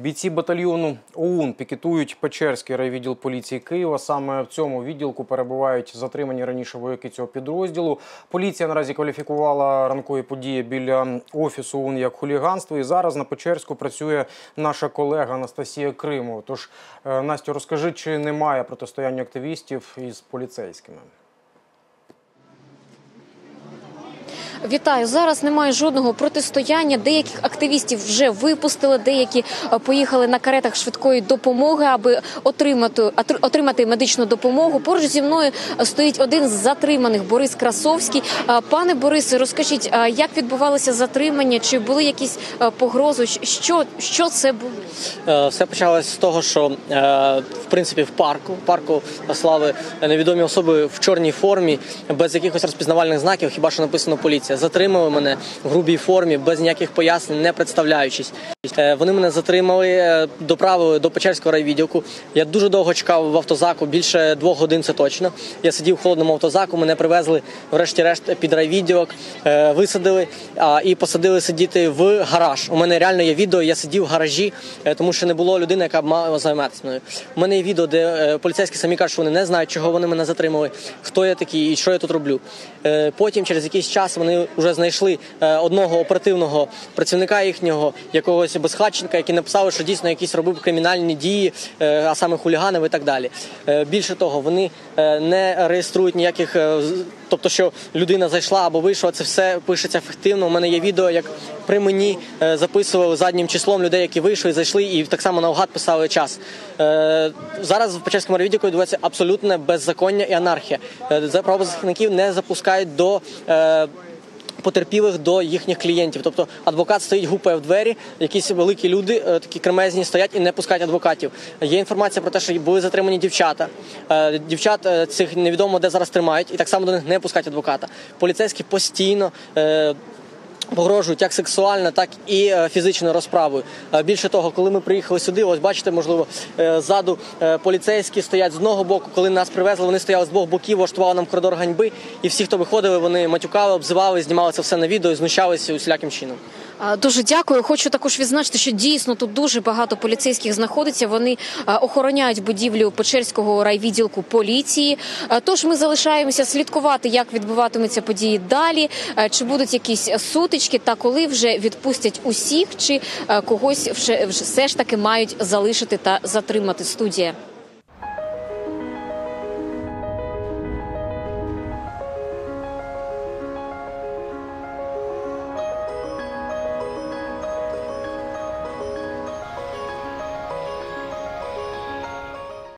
Бійці батальйону ОУН пікетують Печерський райвідділ поліції Києва. Саме в цьому відділку перебувають затримані раніше вояки цього підрозділу. Поліція наразі кваліфікувала ранкові події біля офісу ОУН як хуліганство. І зараз на Печерську працює наша колега Анастасія Кримова. Тож, е, Настю, розкажи, чи немає протистояння активістів із поліцейськими? Вітаю зараз. Немає жодного протистояння. Деяких активістів вже випустили, деякі е, поїхали на каретах швидкої допомоги, аби отримати отр- отримати медичну допомогу. Поруч зі мною е, стоїть один з затриманих Борис Красовський. Е, Пане Борисе, розкажіть, як відбувалося затримання? Чи були якісь погрози? Що, що це було? Все почалось з того, що в принципі в парку, парку слави невідомі особи в чорній формі, без якихось розпізнавальних знаків, хіба що написано поліція. Затримали мене в грубій формі, без ніяких пояснень, не представляючись. Е, Вони мене затримали, е, доправили до Печерського райвідділку. Я дуже довго чекав в автозаку, більше двох годин це точно. Я сидів в холодному автозаку, мене привезли врешті-решт під райвідділок, е, висадили і посадили сидіти в гараж. У мене реально є відео, я сидів в гаражі, тому що не було людини, яка б мала займатися мною. У мене є відео, де поліцейські самі кажуть, що вони не знають, чого вони мене затримали, хто я такий і що я тут роблю. Потім, через якийсь час, вони вже знайшли е, одного оперативного працівника їхнього, якогось безхатченка, який написав, що дійсно якісь робив кримінальні дії, е, а саме хуліганив і так далі. Е, Більше того, вони не реєструють ніяких. Тобто, що людина зайшла або вийшла, це все пишеться ефективно. У мене є відео, як при мені записували заднім числом людей, які вийшли, зайшли, і так само наугад писали час. Зараз в Печерському райвідділку відбувається абсолютне беззаконня і анархія. За- Правозахисників не запускають до. Потерпілих до їхніх клієнтів, тобто адвокат стоїть, гупає в двері, якісь великі люди, е, такі кремезні, стоять і не пускають адвокатів. Є інформація про те, що були затримані дівчата. Е, Дівчат е, цих невідомо де зараз тримають, і так само до них не пускають адвоката. Поліцейські постійно. Погрожують як сексуально, так і е, фізичною розправою. Е, Більше того, коли ми приїхали сюди, ось бачите, можливо, е, ззаду поліцейські стоять з одного боку. Коли нас привезли, вони стояли з двох боків, влаштували нам коридор ганьби. І всі, хто виходили, вони матюкали, обзивали, знімали це все на відео і знущалися усіляким чином. Дуже дякую. Хочу також відзначити, що дійсно тут дуже багато поліцейських знаходиться. Вони охороняють будівлю Печерського райвідділку поліції. Тож ми залишаємося слідкувати, як відбуватимуться події далі, чи будуть якісь сутички, та коли вже відпустять усіх, чи когось все ж таки мають залишити та затримати студія.